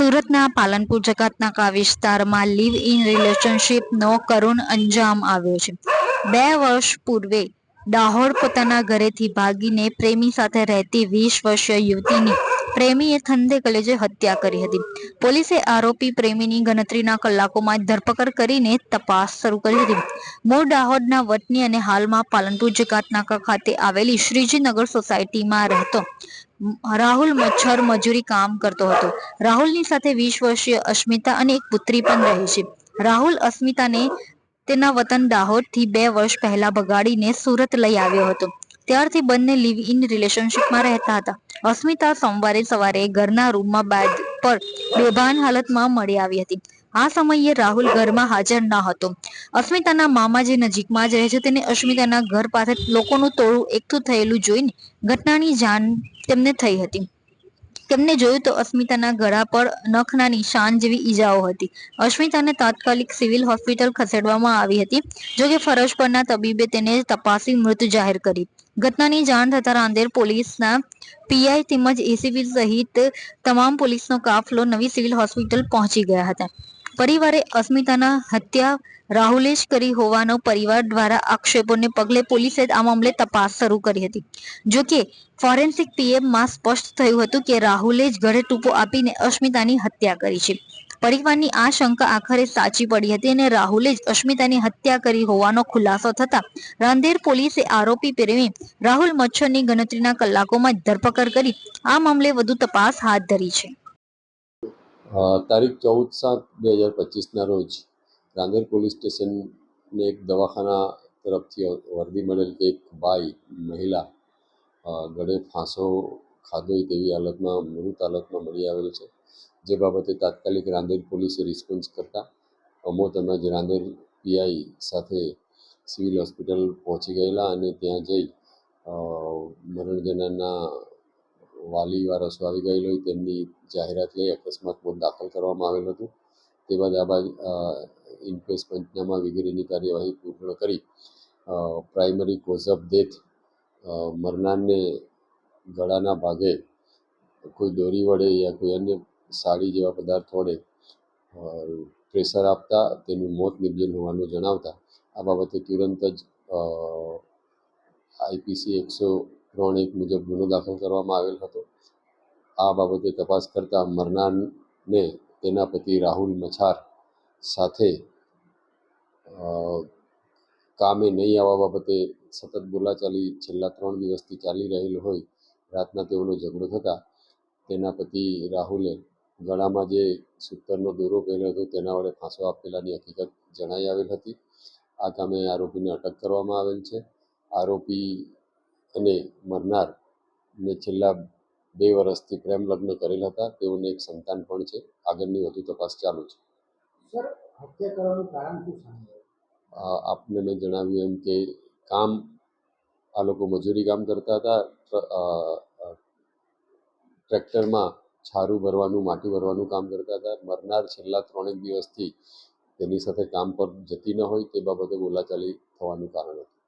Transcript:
સુરતના પાલનપુર જકાતનાકા વિસ્તારમાં live in રિલેશનશીપનો કરુણ અંજામ આવ્યો છે. બે વર્ષ પૂર્વે દાહોદ પોતાના ઘરેથી ભાગીને પ્રેમી સાથે રહેતી વીસ વર્ષીય યુવતીની પ્રેમીએ ખંદે કલેજે હત્યા કરી હતી. પોલીસે આરોપી પ્રેમીની ગણતરીના કલાકોમાં ધરપકડ કરીને તપાસ શરૂ કરી હતી. મૂળ દાહોદના વતની અને હાલમાં પાલનપુર જકાતનાકા ખાતે આવેલી શ્રીજીનગર સોસાયટીમાં રહેતો રાહુલ મચ્છર મજૂરી કામ કરતો હતો. રાહુલની સાથે વીસ વર્ષીય અસ્મિતા અને એક પુત્રી પણ રહે છે. રાહુલ અસ્મિતાને તેના વતન દાહોદથી બે વર્ષ પહેલા ભગાડીને સુરત લઈ આવ્યો હતો. ત્યારથી બંને લિવ ઇન રિલેશનશીપમાં રહેતા હતા. અસ્મિતા સોમવારે સવારે ઘરના રૂમમાં બેડ પર બેભાન હાલતમાં મળી આવી હતી. આ સમયે રાહુલ ઘરમાં હાજર ન હતો. અસ્મિતાના મામા જે નજીકમાં જ રહે છે, તેને અસ્મિતાના ઘર પાસે લોકોનું ટોળું એકઠું થયેલું જોઈને ઘટનાની જાણ તેમને થઈ હતી. તેમને જોયું તો અસ્મિતાના ગળા પર નખના નિશાન જેવી ઈજાઓ હતી. અસ્મિતાને તાત્કાલિક સિવિલ હોસ્પિટલ ખસેડવામાં આવી હતી જોકે ફરજ પરના તબીબે તેને તપાસી મૃત જાહેર કરી. ઘટનાની જાણ થતા રાંદેર પોલીસના પીઆઈ તેમજ એસીબી સહિત તમામ પોલીસનો કાફલો નવી સિવિલ હોસ્પિટલ પહોંચી ગયા હતા. પરિવારે અસ્મિતાના હત્યા રાહુલે જ કરી હોવાનો પરિવાર દ્વારા આક્ષેપોને પગલે પોલીસે આ મામલે તપાસ શરૂ કરી હતી. જોકે ફોરેન્સિક પીએમમાં સ્પષ્ટ થયું હતું કે રાહુલે જ ઘરે ટૂંપો આપીને અસ્મિતાની હત્યા કરી છે. પરિવારની આ શંકા આખરે સાચી પડી હતી અને રાહુલે જ અસ્મિતાની હત્યા કરી હોવાનો ખુલાસો થતા રાંદેર પોલીસે આરોપી પ્રેમી રાહુલ મચ્છરની ગણતરીના કલાકોમાં ધરપકડ કરી આ મામલે વધુ તપાસ હાથ ધરી છે. તારીખ ચૌદ સાત બે હજાર પચીસના રોજ રાંદેર પોલીસ સ્ટેશનને એક દવાખાના તરફથી વર્દી મળેલ એક બાઈ, મહિલા ગળે ફાંસો ખાધો તેવી હાલતમાં, મૃત હાલતમાં મળી આવેલ છે. જે બાબતે તાત્કાલિક રાંદેર પોલીસે રિસ્પોન્સ કરતા અમો તેમજ રાંદેર પીઆઈ સાથે સિવિલ હોસ્પિટલ પહોંચી ગયેલા અને ત્યાં જઈ મરણજનના વાલી વારસો આવી ગયેલો હોય તેમની જાહેરાત લઈ અકસ્માત મોત દાખલ કરવામાં આવેલ હતું. તે બાદ આ બાદ ઇન્ક્વેસ્ટ પંચનામા વગેરેની કાર્યવાહી પૂર્ણ કરી પ્રાઇમરી કોઝ ઓફ ડેથ મરનારને ગળાના ભાગે કોઈ દોરી વડે યા કોઈ અન્ય સાડી જેવા પદાર્થ વડે પ્રેશર આપતા, તેનું મોત નિપજેલ હોવાનું જણાવતા, આ બાબતે તુરંત જ આઈપીસી એકસો ત્રણ એક મુજબ ગુનો દાખલ કરવામાં આવેલ હતો. આ બાબતે તપાસ કરતાં મરનારને તેના પતિ રાહુલ મછાર સાથે કામે નહીં આવવા બાબતે સતત બોલાચાલી છેલ્લા ત્રણ દિવસથી ચાલી રહેલ હોય, રાતના તેઓનો ઝઘડો થતાં તેના પતિ રાહુલે ગળામાં જે સૂતરનો દોરો પહેર્યો હતો તેના વડે ફાંસો આપેલાની હકીકત જણાઈ આવેલ હતી. આ કામે આરોપીને અટક કરવામાં આવેલ છે. આરોપી અને મરનાર ને છેલ્લા બે વર્ષથી પ્રેમ લગ્ન કરેલ હતા. તેઓને એક સંતાન પણ છે. આગળની વધુ તપાસ ચાલુ છે. આપને મેં જણાવ્યું એમ કે કામ આ લોકો મજૂરી કામ કરતા હતા. ટ્રેક્ટરમાં છારું ભરવાનું માટી ભરવાનું કામ કરતા હતા. મરનાર છેલ્લા ત્રણેક દિવસથી તેની સાથે કામ પર જતી ન હોય તે બાબતે બોલાચાલી થવાનું કારણ હતું.